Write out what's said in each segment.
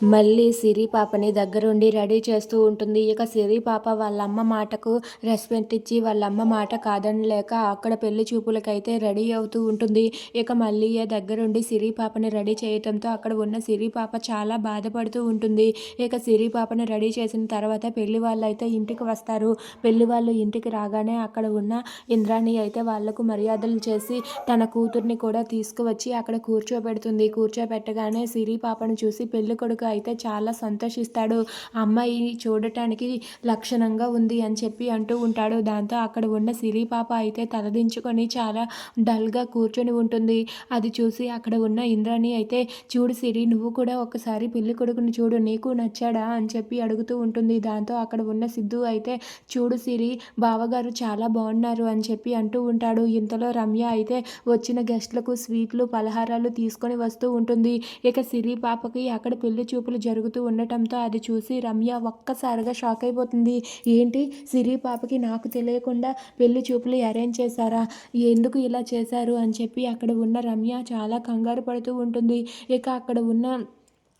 మళ్ళీ సిరి పాపని దగ్గరుండి రెడీ చేస్తూ ఉంటుంది. ఇక సిరి పాప వాళ్ళ అమ్మ మాటకు రెస్పెక్ట్ ఇచ్చి వాళ్ళ అమ్మ మాట కాదనలేక అక్కడ పెళ్ళి చూపులకైతే రెడీ అవుతూ ఉంటుంది. ఇక మళ్ళీయే దగ్గరుండి సిరి పాపని రెడీ చేయటంతో అక్కడ ఉన్న సిరి పాప చాలా బాధపడుతూ ఉంటుంది. ఇక సిరి పాపని రెడీ చేసిన తర్వాత పెళ్ళి వాళ్ళు అయితే ఇంటికి వస్తారు. పెళ్ళి వాళ్ళు ఇంటికి రాగానే అక్కడ ఉన్న ఇంద్రాణి అయితే వాళ్ళకు మర్యాదలు చేసి తన కూతుర్ని కూడా తీసుకువచ్చి అక్కడ కూర్చోబెడుతుంది. కూర్చోబెట్టగానే సిరి పాపను చూసి పెళ్ళి కొడుకు అయితే చాలా సంతోషిస్తాడు. అమ్మాయి చూడటానికి లక్షణంగా ఉంది అని చెప్పి అంటూ ఉంటాడు. దాంతో అక్కడ ఉన్న సిరి పాప అయితే తలదించుకొని చాలా డల్గా కూర్చొని ఉంటుంది. అది చూసి అక్కడ ఉన్న ఇంద్రాణి అయితే చూడు సిరి నువ్వు కూడా ఒకసారి పెళ్ళి కొడుకుని చూడు నీకు నచ్చాడా? అని చెప్పి అడుగుతూ ఉంటుంది. దాంతో అక్కడ ఉన్న సిద్ధు అయితే చూడు సిరి బావగారు చాలా బాగున్నారు అని చెప్పి అంటూ ఉంటాడు. ఇంతలో రమ్య అయితే వచ్చిన గెస్ట్లకు స్వీట్లు పలహారాలు తీసుకొని వస్తూ ఉంటుంది. ఇక సిరి పాపకి అక్కడ పెళ్ళి చూ చూపులు జరుగుతూ ఉండటంతో అది చూసి రమ్య ఒక్కసారిగా షాక్ అయిపోతుంది. ఏంటి? సిరి పాపకి నాకు తెలియకుండా పెళ్ళి చూపులు అరేంజ్ చేశారా? ఎందుకు ఇలా చేశారు? అని చెప్పి అక్కడ ఉన్న రమ్య చాలా కంగారు పడుతూ ఉంటుంది. ఇక అక్కడ ఉన్న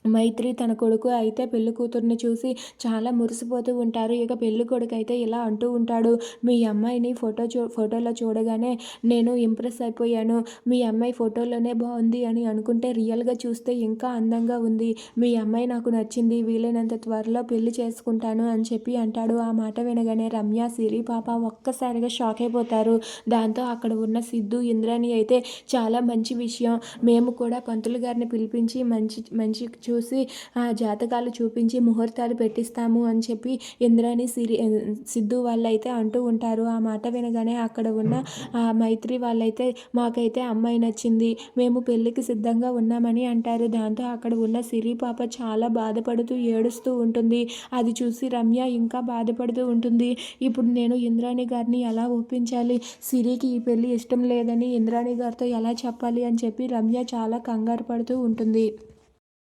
మైత్రి తన కొడుకు అయితే పెళ్ళి కూతుర్ని చూసి చాలా మురిసిపోతూ ఉంటారు. ఇక పెళ్ళి కొడుకు అయితే ఇలా అంటూ ఉంటాడు మీ అమ్మాయిని ఫోటో చూ ఫోటోలో చూడగానే నేను ఇంప్రెస్ అయిపోయాను. మీ అమ్మాయి ఫోటోలోనే బాగుంది అని అనుకుంటే రియల్గా చూస్తే ఇంకా అందంగా ఉంది. మీ అమ్మాయి నాకు నచ్చింది వీలైనంత త్వరలో పెళ్ళి చేసుకుంటాను అని చెప్పి అంటాడు. ఆ మాట వినగానే రమ్య సిరి పాప ఒక్కసారిగా షాక్ అయిపోతారు. దాంతో అక్కడ ఉన్న సిద్ధు ఇంద్రాని అయితే చాలా మంచి విషయం. మేము కూడా పంతులు గారిని పిలిపించి మంచి మంచి చూసి ఆ జాతకాలు చూపించి ముహూర్తాలు పెట్టిస్తాము అని చెప్పి ఇంద్రాని సిరి సిద్ధు వాళ్ళైతే అంటూ ఉంటారు. ఆ మాట వినగానే అక్కడ ఉన్న ఆ మైత్రి వాళ్ళైతే మాకైతే అమ్మాయి నచ్చింది మేము పెళ్ళికి సిద్ధంగా ఉన్నామని అంటారు. దాంతో అక్కడ ఉన్న సిరి పాప చాలా బాధపడుతూ ఏడుస్తూ ఉంటుంది. అది చూసి రమ్య ఇంకా బాధపడుతూ ఉంటుంది. ఇప్పుడు నేను ఇంద్రాణి గారిని ఎలా ఒప్పించాలి? సిరికి ఈ పెళ్ళి ఇష్టం లేదని ఇంద్రాణి గారితో ఎలా చెప్పాలి? అని చెప్పి రమ్య చాలా కంగారు పడుతూ ఉంటుంది.